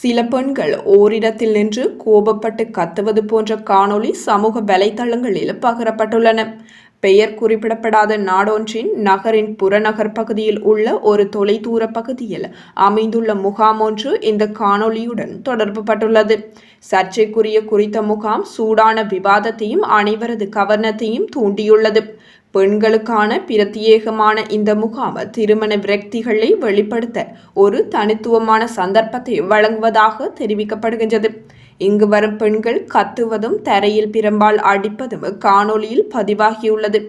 சில பெண்கள் ஓரிடத்தில் நின்று கோபப்பட்டு கத்துவது போன்ற காணொளி சமூக வலைதளங்களில் பகிரப்பட்டுள்ளன. பெயர் குறிப்பிடப்படாத நாடொன்றின் நகரின் புறநகர் பகுதியில் உள்ள ஒரு தொலைதூர பகுதியில் அமைந்துள்ள முகாம் ஒன்று இந்த காணொளியுடன் தொடர்புபட்டுள்ளது சர்ச்சைக்குரிய குறித்த முகாம் சூடான விவாதத்தையும் அனைவரது கவனத்தையும் தூண்டியுள்ளது. பெண்களுக்கான பிரத்யேகமான இந்த முகாம் திருமண விரக்திகளை வெளிப்படுத்த ஒரு தனித்துவமான சந்தர்ப்பத்தை வழங்குவதாக தெரிவிக்கப்படுகின்றது. இங்கு வரும் பெண்கள் கத்துவதும் தரையில் பிரம்பால் அடிப்பதும் காணொளியில் பதிவாகியுள்ளது.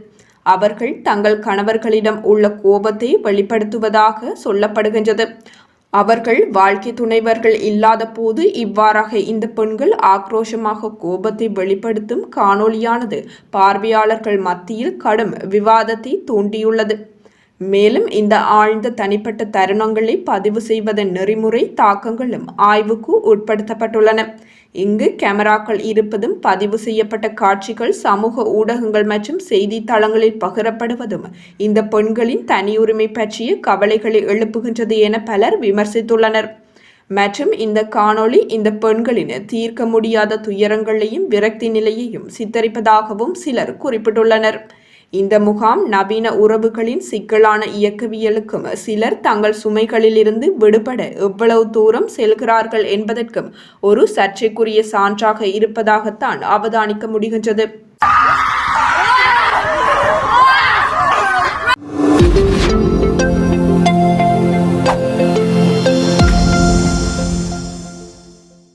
அவர்கள் தங்கள் கணவர்களிடம் உள்ள கோபத்தை வெளிப்படுத்துவதாக சொல்லப்படுகின்றது. அவர்கள் வாழ்க்கை துணைவர்கள் இல்லாத போது இவ்வாறாக இந்த பெண்கள் ஆக்ரோஷமாக கோபத்தை வெளிப்படுத்தும் காணொளியானது பார்வையாளர்கள் மத்தியில் கடும் விவாதத்தை தூண்டியுள்ளது. மேலும் இந்த ஆழ்ந்த தனிப்பட்ட தருணங்களை பதிவு செய்வதன் நெறிமுறை தாக்கங்களும் ஆய்வுக்கு உட்படுத்தப்பட்டுள்ளன. இங்கு கேமராக்கள் இருப்பதும் பதிவு செய்யப்பட்ட காட்சிகள் சமூக ஊடகங்கள் மற்றும் செய்தித்தளங்களில் பகிரப்படுவதும் இந்த பெண்களின் தனியுரிமை பற்றிய கவலைகளை எழுப்புகின்றது என பலர் விமர்சித்துள்ளனர். மற்றும் இந்த காணொளி இந்த பெண்களின் தீர்க்க முடியாத துயரங்களையும் விரக்தி நிலையையும் சித்தரிப்பதாகவும் சிலர் குறிப்பிட்டுள்ளனர். இந்த முகாம் நவீன உறவுகளின் சிக்கலான இயக்கவியலுக்கும் சிலர் தங்கள் சுமைகளிலிருந்து விடுபட எவ்வளவு தூரம் செல்கிறார்கள் என்பதற்கும் ஒரு சர்ச்சைக்குரிய சான்றாக இருப்பதாகத்தான் அவதானிக்க முடிகின்றது.